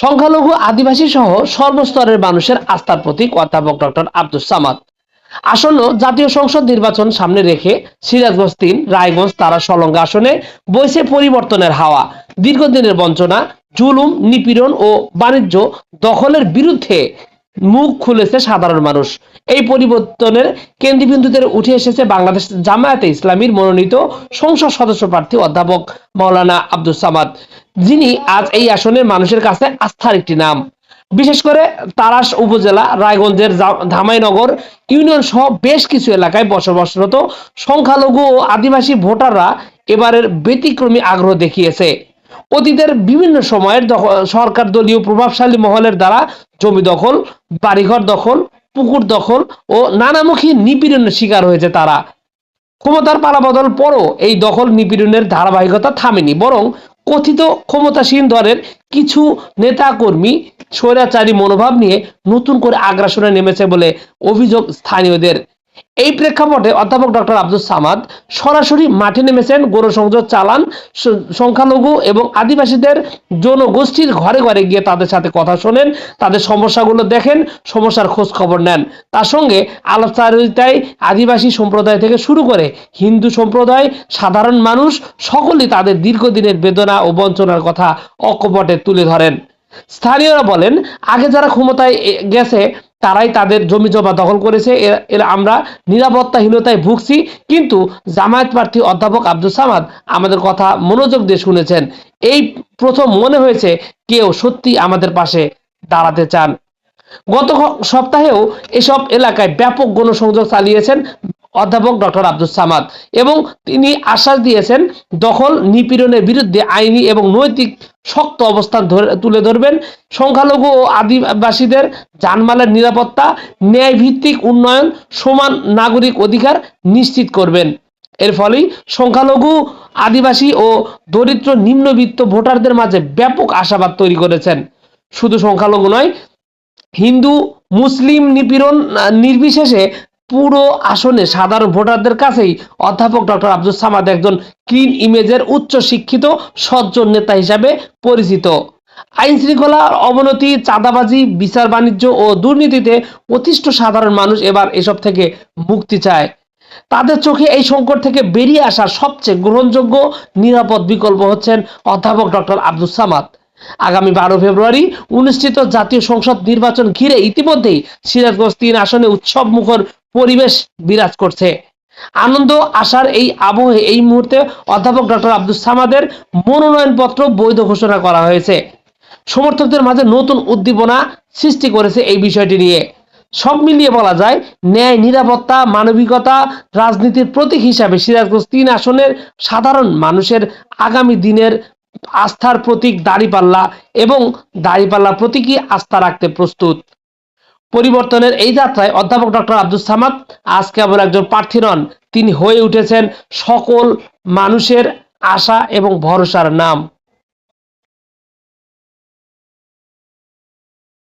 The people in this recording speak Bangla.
সংখ্যালঘু, আদিবাসী সহ সর্বস্তরের মানুষের আস্থার প্রতীক অধ্যাপক ডক্টর আব্দুল সামাদ। আসন্ন জাতীয় সংসদ নির্বাচন সামনে রেখে সিরাজগঞ্জ তিন, রায়গঞ্জ তারা সলঙ্গা আসনে বইছে পরিবর্তনের হাওয়া। দীর্ঘদিনের বঞ্চনা, জুলুম, নিপীড়ন ও বাণিজ্য দখলের বিরুদ্ধে মুখ খুলেছে সাধারণ মানুষ। এই পরিবর্তনের কেন্দ্রবিন্দুতে উঠে এসেছে বাংলাদেশ জামায়াতে ইসলামীর মনোনীত সংসদ সদস্য প্রার্থী অধ্যাপক মাওলানা আব্দুল সামাদ, যিনি আজ এই আসনের মানুষের কাছে আস্থার একটি নাম। বিশেষ করে তারাস উপজেলা, রায়গঞ্জের ধামাইনগর ইউনিয়ন সহ বেশ কিছু এলাকায় বসবাসরত সংখ্যালঘু ও আদিবাসী ভোটাররা এবারের ব্যতিক্রমী আগ্রহ দেখিয়েছে। অতীতের বিভিন্ন সময়ের সরকার দলীয় প্রভাবশালী মহলের দ্বারা জমি দখল, বাড়িঘর দখল, পুকুর দখল ও নানামুখী নিপীড়নের শিকার হয়েছে তারা। ক্ষমতার পালাবদল পরও এই দখল নিপীড়নের ধারাবাহিকতা থামেনি, বরং কথিত ক্ষমতাসীন দলের কিছু নেতাকর্মী স্বৈরাচারী মনোভাব নিয়ে নতুন করে আগ্রাসনে নেমেছে বলে অভিযোগ স্থানীয়দের। এই প্রেক্ষাপটে অধ্যাপক ডক্টর আব্দুল সামাদ সরাসরি মাঠে নেমেছেন গণসংযোগ চালান সংখ্যালঘু এবং আদিবাসীদের জনগোষ্ঠীর ঘরে ঘরে গিয়ে তাদের সাথে কথা শোনেন, তাদের সমস্যাগুলো দেখেন, সমস্যার খোঁজ খবর নেন। তার সঙ্গে আলাপচারিতায় আদিবাসী সম্প্রদায় থেকে শুরু করে হিন্দু সম্প্রদায়, সাধারণ মানুষ, সকলেই তাদের দীর্ঘদিনের বেদনা ও বঞ্চনার কথা অকপটে তুলে ধরেন। স্থানীয়রা বলেন, আগে যারা ক্ষমতায় গেছে তারাই তাদের জমি জমা দখল করেছে। এর আমরা নিরাপত্তাহীনতায় ভুগছি। কিন্তু জামায়াত প্রার্থী অধ্যাপক আব্দুল সামাদ আমাদের কথা মনোযোগ দিয়ে শুনেছেন। এই প্রথম মনে হয়েছে কেউ সত্যি আমাদের পাশে দাঁড়াতে চান। গত সপ্তাহেও এসব এলাকায় ব্যাপক গণসংযোগ চালিয়েছেন অধ্যাপক ডক্টর আব্দুল সামাদ। এবং তিনি আশ্বাস দিয়েছেন, দখল নিপীড়নের বিরুদ্ধে আইনি এবং নৈতিক শক্ত অবস্থান তুলে ধরবেন। সংখ্যালঘু ও আদিবাসীদের জানমালের নিরাপত্তা ন্যায় ভিত্তিক উন্নয়ন, সমান নাগরিক অধিকার নিশ্চিত করবেন। এর ফলেই সংখ্যালঘু, আদিবাসী ও দরিদ্র নিম্নবিত্ত ভোটারদের মাঝে ব্যাপক আশাবাদ তৈরি করেছেন। শুধু সংখ্যালঘু নয়, হিন্দু, মুসলিম নিপীড়ন নির্বিশেষে পুরো আসনে সাধারণ ভোটারদের কাছেই অধ্যাপক ডক্টর আব্দুল সামাদ একজন ক্লিন ইমেজের উচ্চ শিক্ষিত সজ্জন নেতা হিসাবে পরিচিত। আইন শৃঙ্খলার অবনতি, চাঁদাবাজি, বিচার বাণিজ্য ও দুর্নীতিতে অতিষ্ঠ সাধারণ মানুষ এবার এসব থেকে মুক্তি চায়। তাদের চোখে এই সংকট থেকে বেরিয়ে আসার সবচেয়ে গ্রহণযোগ্য, নিরাপদ বিকল্প হচ্ছেন অধ্যাপক ডক্টর আব্দুল সামাদ। আগামী বারো ফেব্রুয়ারি অনুষ্ঠিত জাতীয় সংসদ নির্বাচন ঘিরে ইতিমধ্যেই সিরাজগঞ্জ তিন আসনে উৎসব মুখর পরিবেশ বিরাজ করছে। আনন্দ আসার এই আবহে এই মুহূর্তে অধ্যাপক ডক্টর আব্দুল সামাদের মনোনয়নপত্র বৈধ ঘোষণা করা হয়েছে। সমর্থকদের মাঝে নতুন উদ্দীপনা সৃষ্টি করেছে এই বিষয়টি নিয়ে। সব মিলিয়ে বলা যায়, ন্যায়, নিরাপত্তা, মানবিকতা, রাজনীতির প্রতীক হিসাবে সিরাজগঞ্জ তিন আসনের সাধারণ মানুষের আগামী দিনের আস্থার প্রতীক দাড়িপাল্লা এবং দাড়িপাল্লা প্রতীকই আস্থা রাখতে প্রস্তুত। পরিবর্তনের এই যাত্রায় অধ্যাপক ডক্টর আব্দুল সামাদ আজ কেবল একজন প্রার্থী নন, তিনি হয়ে উঠেছেন সকল মানুষের আশা এবং ভরসার নাম।